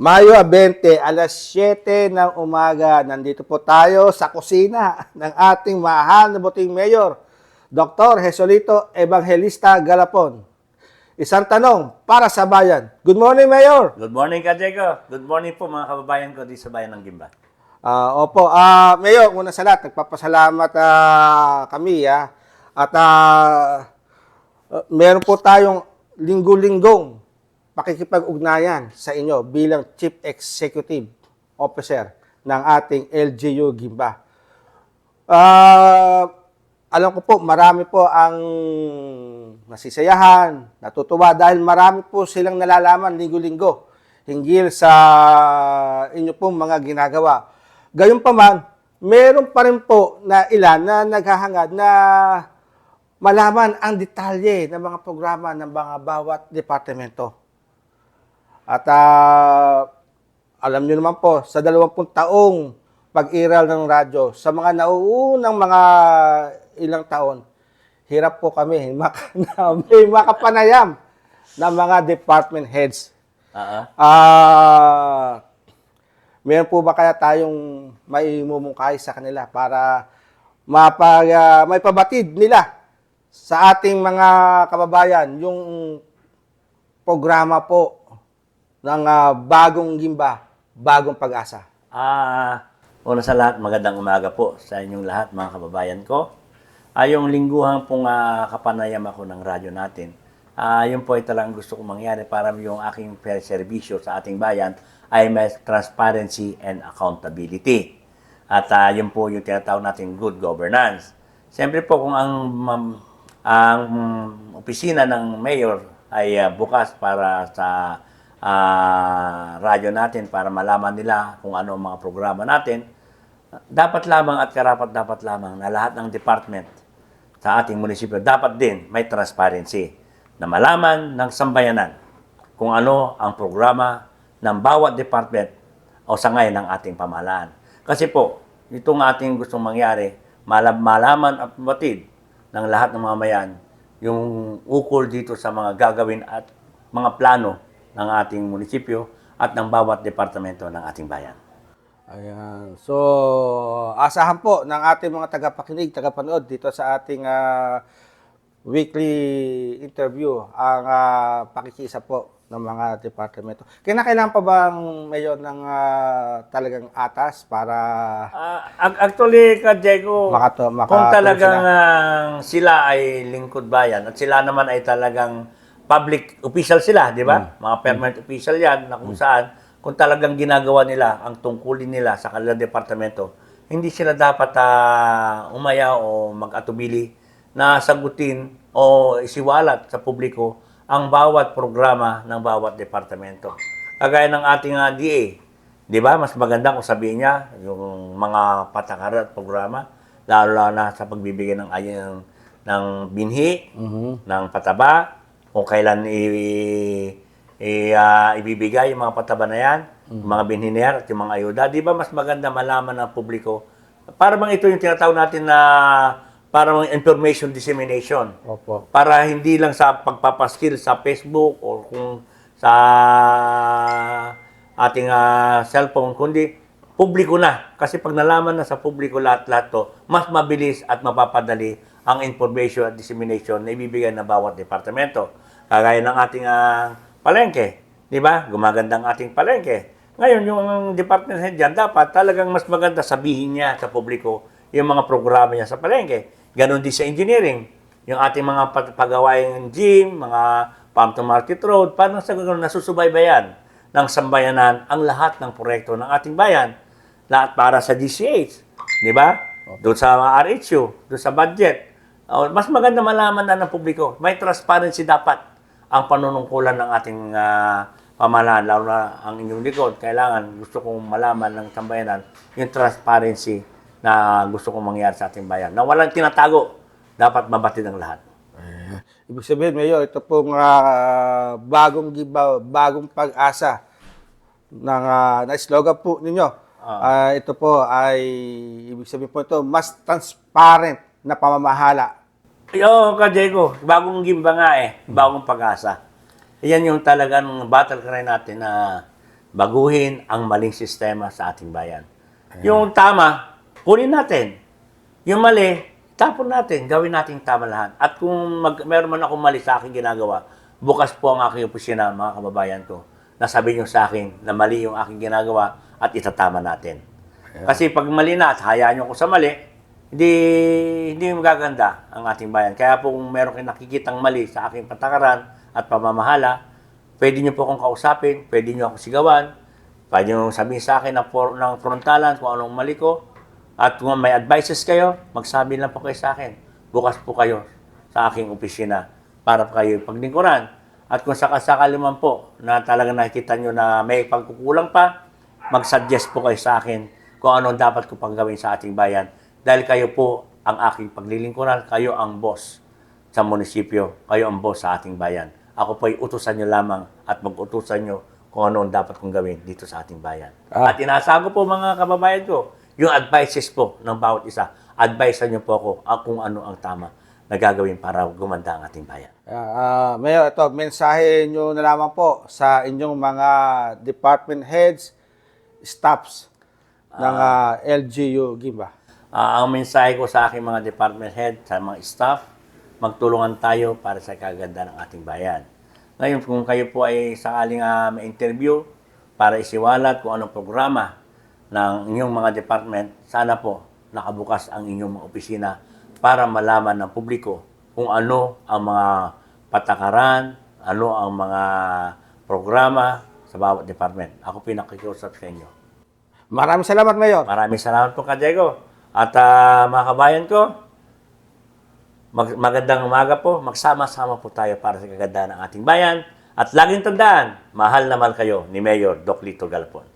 Mayo 20, alas 7 ng umaga, nandito po tayo sa kusina ng ating mahal na buting mayor, Dr. Jesolito Evangelista Galapon. Isang tanong para sa bayan. Good morning, Mayor! Good morning, Kajeko. Good morning po mga kababayan ko dito sa bayan ng Gimba. Ah, opo, ah Mayor, una sa lahat, nagpapasalamat ah, kami ah. At ah, ah, meron po tayong linggo-linggong pakikipag-ugnayan sa inyo bilang Chief Executive Officer ng ating LGU Gimba. Ah, alam ko po, marami po ang nasisiyahan, natutuwa dahil marami po silang nalalaman linggo-linggo hinggil sa inyo pong mga ginagawa. Gayunpaman, meron pa rin po na ilan na naghahangad na malaman ang detalye ng mga programa ng mga bawat departamento. At ah, alam niyo naman po, sa 20 taong pag-iral ng radyo, sa mga nauunang mga ilang taon, hirap po kami mak- na may makapanayam ng mga department heads. Oo. Ah, meron po ba kaya tayong maimumungkay sa kanila para mapag, ah, may pabatid nila sa ating mga kababayan yung programa po ng ah, bagong gimba, bagong pag-asa. Ah, una sa lahat, magandang umaga po sa inyong lahat, mga kababayan ko. Ah, yung lingguhan pong ah, kapanayam ako ng radyo natin, ah, yun po ay talagang gusto kong mangyari para yung aking fair serbisyo sa ating bayan ay may transparency and accountability. At ah, yun po yung tinatawag natin good governance. Siyempre po kung ang mam- ang opisina ng mayor ay ah, bukas para sa ah, radyo natin para malaman nila kung ano ang mga programa natin, dapat lamang at karapat dapat lamang na lahat ng department sa ating munisipyo dapat din may transparency na malaman ng sambayanan kung ano ang programa ng bawat department o sangay ng ating pamahalaan. Kasi po, itong ating gustong mangyari, malaman at batid ng lahat ng mamayan yung ukol dito sa mga gagawin at mga plano ng ating munisipyo at ng bawat departamento ng ating bayan. Ayan. So, asahan po ng ating mga tagapakinig, tagapanood dito sa ating ah, weekly interview ang ah, pakikisa po ng mga departamento. Kinakailangan pa bang mayor ng ah, talagang atas para ac- actually, ka Diego, Makato- maka- kung talagang ah, sila ay lingkod bayan at sila naman ay talagang public official sila, di ba? Mga permanent official yan na kung saan, kung talagang ginagawa nila ang tungkulin nila sa kanilang departamento, hindi sila dapat ah, umaya o mag-atubili na sagutin o isiwalat sa publiko ang bawat programa ng bawat departamento. Kagaya ng ating ah, DA, Di ba? Mas maganda kung sabihin niya yung mga patakaran at programa, lalo na sa pagbibigay ng ayang ng binhi, ng pataba, kung kailan i, i, ah, ibibigay yung mga pataba na yan, yung mga binhi na yan at yung mga ayuda. Di ba mas maganda malaman ng publiko? Para bang ito yung tinatawag natin na para bang information dissemination Opo. para hindi lang sa pagpapaskil sa Facebook o kung sa ating ah, cellphone, kundi publiko na. Kasi pag nalaman na sa publiko lahat-lahat to, mas mabilis at mapapadali ang information at dissemination na ibibigay ng bawat departamento. Kagaya ng ating ah, palengke, di ba? Gumaganda ang ating palengke. Ngayon, yung department head dyan, dapat talagang mas maganda sabihin niya sa publiko yung mga programa niya sa palengke. Ganon din sa engineering. Yung ating mga pag- pagawaing gym, mga farm to market road, paano sa ganun nasusubaybayan ng sambayanan ang lahat ng proyekto ng ating bayan. Lahat para sa DCH, di ba? Doon sa RHU, doon sa budget. O, mas maganda malaman na ng publiko. May transparency dapat ang panunungkulan ng ating ah, pamahalaan, lalo na ang inyong likod. Kailangan, gusto kong malaman ng sambayanan yung transparency na gusto kong mangyari sa ating bayan. Na walang tinatago, dapat mabatid ang lahat. Ibig sabihin, Mayor, ito pong ah, bagong giba, bagong pag-asa ng ah, na slogan po ninyo. Ah, ito po ay ibig sabihin po ito mas transparent na pamamahala. Yo, ka Diego, bagong gimba nga eh, bagong pag-asa. Yan yung talagang battle cry natin na baguhin ang maling sistema sa ating bayan. Yung tama, kunin natin. Yung mali, tapon natin, gawin natin tama lahat. At kung mag, meron man akong mali sa aking ginagawa, bukas po ang aking opisina, mga kababayan ko, nasabi niyo sa akin na mali yung aking ginagawa at itatama natin. Kasi pag mali na at hayaan niyo ako sa mali, hindi hindi magaganda ang ating bayan. Kaya po kung meron kayong nakikitang mali sa aking patakaran at pamamahala, pwede niyo po akong kausapin, pwede niyo ako sigawan, pwede niyo sabihin sa akin ng, for, ng frontalan kung anong mali ko, at kung may advices kayo, magsabi lang po kayo sa akin. Bukas po kayo sa aking opisina para kayo paglingkuran. At kung sakasakali man po na talaga nakikita nyo na may pagkukulang pa, mag-suggest po kayo sa akin kung ano ang dapat ko pang gawin sa ating bayan. Dahil kayo po ang aking paglilingkuran, kayo ang boss sa munisipyo, kayo ang boss sa ating bayan. Ako po ay utusan nyo lamang at mag-utusan nyo kung ano ang dapat kong gawin dito sa ating bayan. Ah. At inaasahan ko po mga kababayan ko, yung advices po ng bawat isa, advice nyo po ako ah, kung ano ang tama na gagawin para gumanda ang ating bayan. Ah, Mayor, ito, mensahe nyo na lamang po sa inyong mga department heads, staffs ng ah, LGU Gimba. Ah, ang mensahe ko sa aking mga department head, sa mga staff, magtulungan tayo para sa kaganda ng ating bayan. Ngayon, kung kayo po ay sakaling uh, may interview para isiwalat kung anong programa ng inyong mga department, sana po nakabukas ang inyong mga opisina para malaman ng publiko kung ano ang mga patakaran, ano ang mga programa sa bawat department. Ako pinakikiusap sa inyo. Maraming salamat, Mayor. Maraming salamat po, Kadiego. At ah, mga kabayan ko, mag- magandang umaga po. Magsama-sama po tayo para sa kagandahan ng ating bayan. At laging tandaan, mahal na mahal kayo ni Mayor Doc Lito Galpon.